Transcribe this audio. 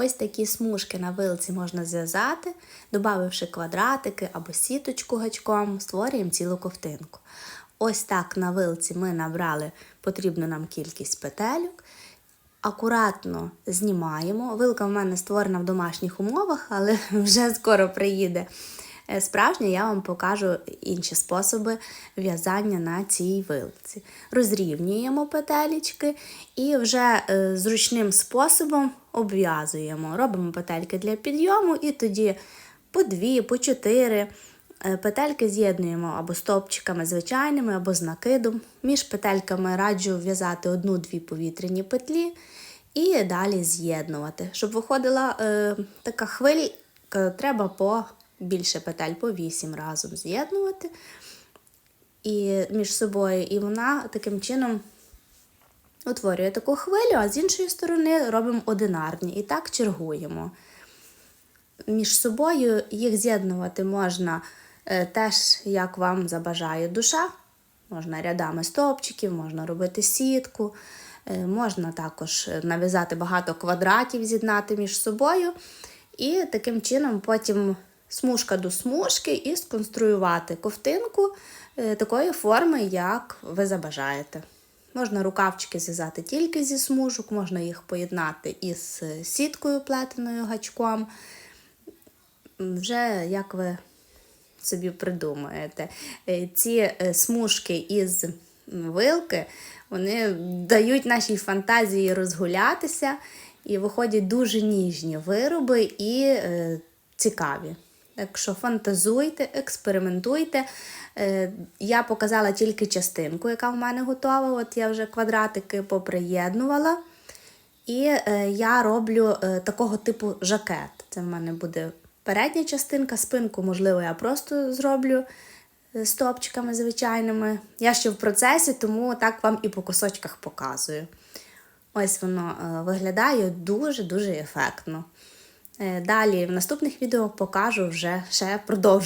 Ось такі смужки на вилці можна зв'язати, додавши квадратики або сіточку гачком, створюємо цілу ковтинку. Ось так на вилці ми набрали потрібну нам кількість петельок. Акуратно знімаємо. Вилка в мене створена в домашніх умовах, але вже скоро приїде е, справжня, я вам покажу інші способи в'язання на цій вилці. Розрівнюємо петелечки і вже е, зручним способом обв'язуємо. Робимо петельки для підйому і тоді по дві, по чотири. е, Петельки з'єднуємо або стовпчиками звичайними, або з накидом. Між петельками раджу в'язати одну-дві повітряні петлі і далі з'єднувати. Щоб виходила е, така хвилька, треба по більше петель, по 8 разом з'єднувати і між собою. І вона таким чином утворює таку хвилю, а з іншої сторони робимо одинарні. І так чергуємо. Між собою їх з'єднувати можна е, теж, як вам забажає душа. Можна рядами стовпчиків, можна робити сітку, е, можна також нав'язати багато квадратів, з'єднати між собою. І таким чином потім смужка до смужки і сконструювати ковтинку е, такої форми, як ви забажаєте. Можна рукавчики зв'язати тільки зі смужок, можна їх поєднати із е, сіткою плетеною гачком. Вже як ви собі придумаєте. Е, Ці смужки із вилки вони дають нашій фантазії розгулятися і виходять дуже ніжні вироби і цікаві. Так що фантазуйте, експериментуйте. Е, Я показала тільки частинку, яка в мене готова. От я вже квадратики поприєднувала. І е, я роблю е, такого типу жакет. Це в мене буде передня частинка, спинку, можливо, я просто зроблю стопчиками звичайними. Я ще в процесі, тому так вам і по кусочках показую. Ось воно виглядає дуже-дуже ефектно. Е, Далі в наступних відео покажу вже ще продовження.